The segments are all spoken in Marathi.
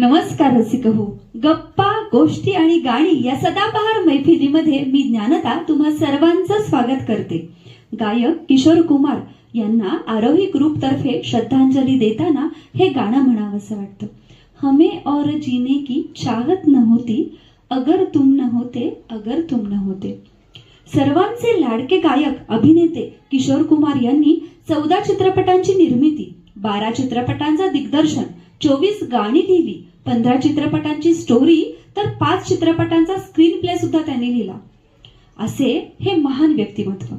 नमस्कार रसिक हो गप्पा गोष्टी आणि गाणी या सदाबहार मैफिलीमध्ये मी ज्ञानता तुम्हा सर्वांचं स्वागत करते. गायक किशोर कुमार यांना आरोही ग्रुप तर्फे श्रद्धांजली देताना हे गाणं म्हणावंसं वाटतं. हमें और जीने की चाहत न होती अगर तुम न होते अगर तुम न होते. सर्वांचे लाडके गायक अभिनेते किशोर कुमार यांनी चौदा चित्रपटांची निर्मिती बारा चित्रपटांचं दिग्दर्शन चोवीस गाणी लिहिली पंधरा चित्रपटांची स्टोरी तर पाच चित्रपटांचा स्क्रीन प्ले सुद्धा त्यांनी लिहिला. असे हे महान व्यक्तिमत्व.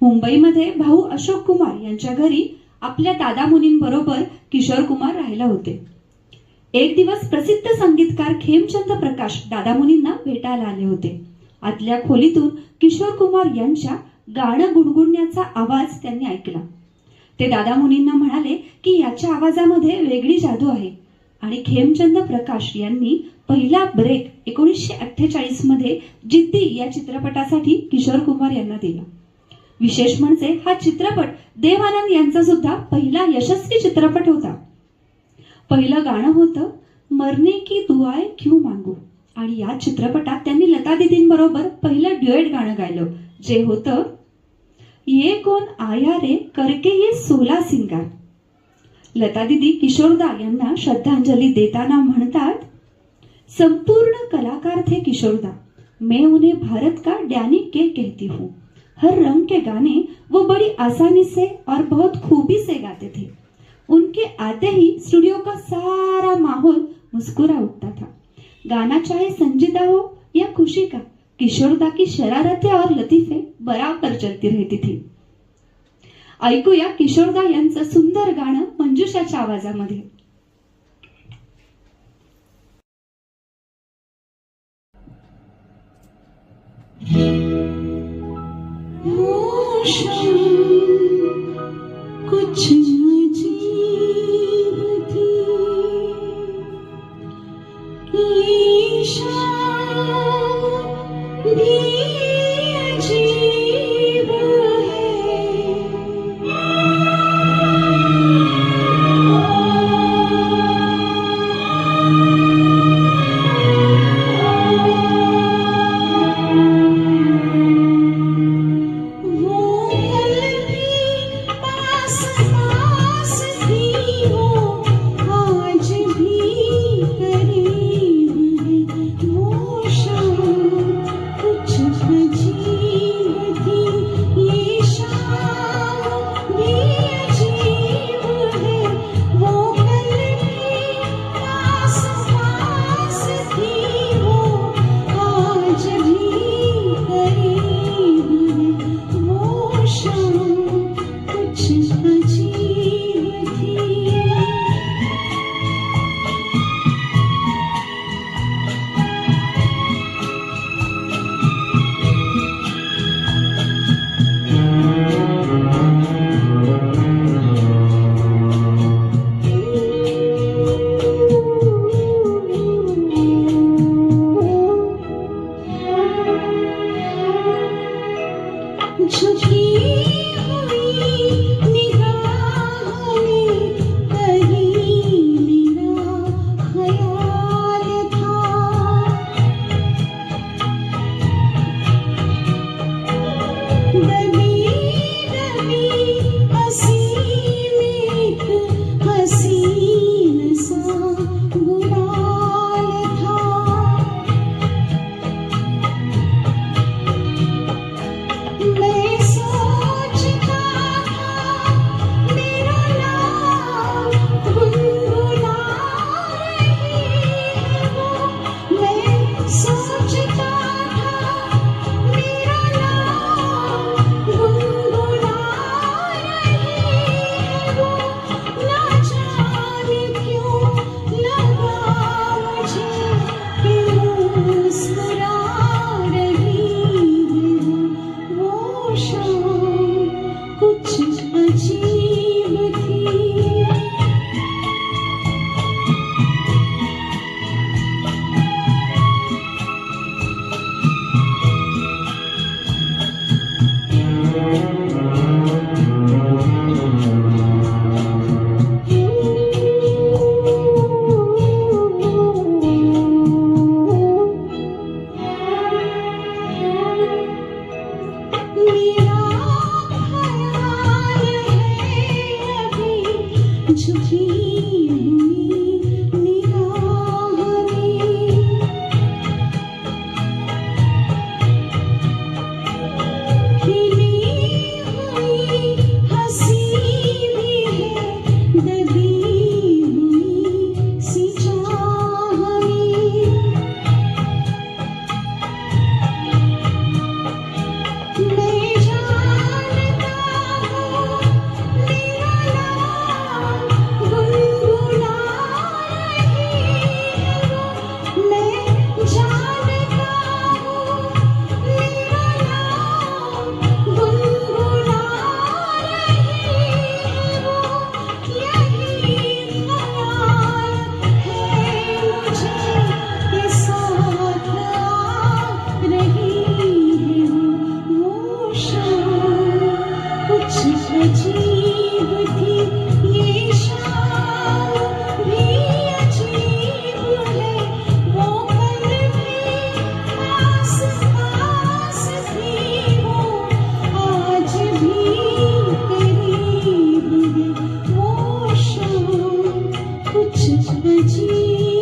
मुंबईमध्ये भाऊ अशोक कुमार यांच्या घरी आपल्या दादा मुनींबरोबर किशोर कुमार राहिला होते. एक दिवस प्रसिद्ध संगीतकार खेमचंद प्रकाश दादा मुनींना भेटायला आले होते. आतल्या खोलीतून किशोर कुमार यांच्या गाणं गुणगुणण्याचा आवाज त्यांनी ऐकला. ते दादा मुनींना म्हणाले की याच्या आवाजामध्ये वेगळी जादू आहे. आणि खेमचंद प्रकाश यांनी पहिला ब्रेक एकोणीसशे अठ्ठेचाळीसमध्ये जिद्दी या चित्रपटासाठी किशोर कुमार यांना दिला. विशेष म्हणजे हा चित्रपट देव आनंद यांचा सुद्धा पहिला यशस्वी चित्रपट होता. पहिलं गाणं होतं मरने की दुआय क्यू मांगू. आणि या चित्रपटात त्यांनी लता दिदींबरोबर पहिलं ड्युएट गाणं गायलं जे होतं ये कोण आया रे करके ये सोला सिंगार. लता दीदी किशोरदा यांना श्रद्धांजली देताना म्हणतात संपूर्ण कलाकार थे किशोरदा मैं उन्हें भारत का डैनी के कहती हूँ। हर रंग के गाने वो बड़ी आसानी से और बहुत खूबी से गाते थे। उनके आते ही स्टूडियो का सारा माहौल मुस्कुरा उठता था। गाना चाहे संजीदा हो या खुशी का किशोरदा की शरारतें और लतीफे बराबर चलती रहती थी। ऐकूया किशोरदा यांचं सुंदर गाणं मंजुषाच्या आवाजामध्ये. कुछ and she'll keep. 自己。